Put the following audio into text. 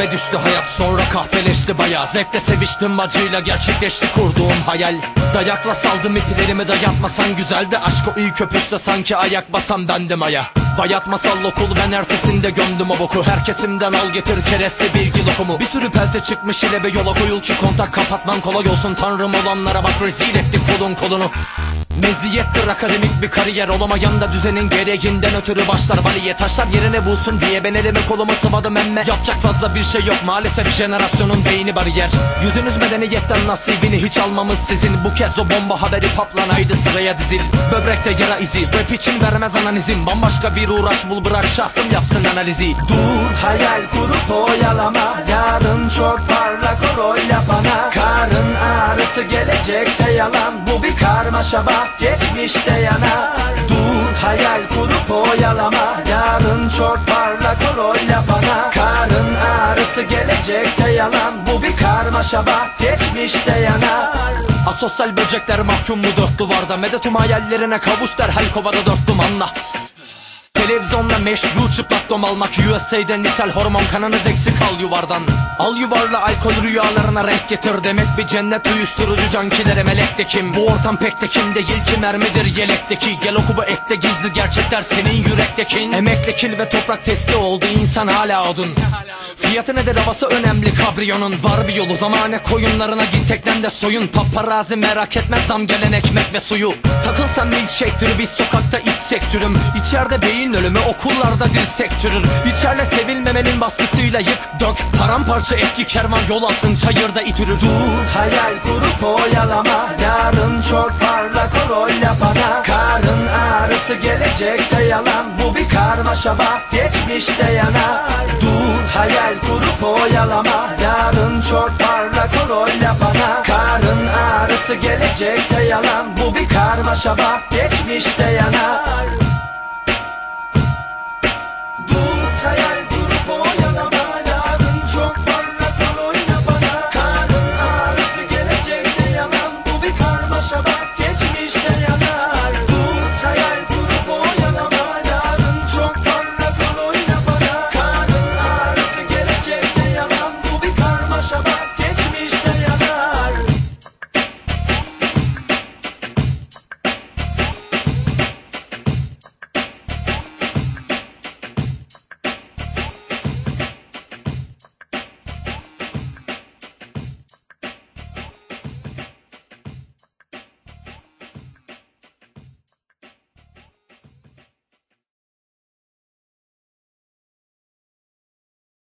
Dibime düştü hayat sonra kahpeleşti baya Zevkle seviştim acıyla gerçekleşti kurduğum hayal. Dayakla saldım iplerimi dayatmasan güzeldi. Aşk o ilk öpüşte sanki ayak basan bendim aya. Bayat masal okul ben ertesinde gömdüm o boku. Her kesimden al getir kereste bilgi lokumu. Bir sürü pelte çıkmış ile be yola koyul ki kontak kapatman kolay olsun. Tanrım olanlara bak rezil ettik kolun kolunu Meziyettir akademik bir kariyer Olamayan da düzenin gereğinden ötürü başlar baliye Taşlar yerine bulsun diye ben elime kolumu sıvadım emme. Yapacak fazla bir şey yok maalesef jenerasyonun beyni bariyer. Yüzünüz medeniyetten nasibini hiç almamız sizin. Bu kez o bomba haberi paplanaydı sıraya dizil. Böbrekte yara izi rap için vermez analizim Bambaşka bir uğraş bul bırak şahsım yapsın analizi. Dur hayal kurup oyalama. Yarın çok parlak rol ağrısı gelecekte yalan? Bu bir karmaşa bak geçmişte yanar Dur hayal kurup oyalama. Yarın çok parlak rol yapana Karın ağrısı gelecekte yalan. Bu bir karmaşa bak geçmişte yanar Asosyal böcekler mahkum bu dört duvarda. Medetum hayallerine kavuş derhal kovada dört dumanla Televizyonda meşru çıplak dom almak USA'den ithal hormon kanınız eksik al yuvardan. Al yuvarla alkol rüyalarına renk getir Demek bir cennet uyuşturucu cankilere melek de kim? Bu ortam pek de kim değil ki mermidir yelekteki. Gel oku bu ekte gizli gerçekler senin yürektekin Emekle kil ve toprak testi oldu insan hala odun. Fiyatı nedir havası önemli kabriyonun. Var bir yolu zamane koyunlarına git teknen de soyun. Paparazzi merak etme zam gelen ekmek ve suyu Takılsan milkshake'tir biz sokakta iç sektörüm İçeride beyin ölümü okullarda dil sektörür İçeride sevilmemenin baskısıyla yık dök. Paramparça etki kervan yol alsın çayırda itürür Dur hayal kurup oyalama. Yarın çok parlak o rol yapana. Karın ağrısı gelecekte yalan. Bu bir karmaşa bak geçmişte yanar Dur hayal kurup oyalama. Yarın çok parlak Yarısı gelecekte yalan? Bu bir karmaşa bak geçmişte yanar. Dur hayal dur oyalama Yarın çok var rakman oyna bana. Karın yalan. Bu bir karmaşa bak geçmişte yanar.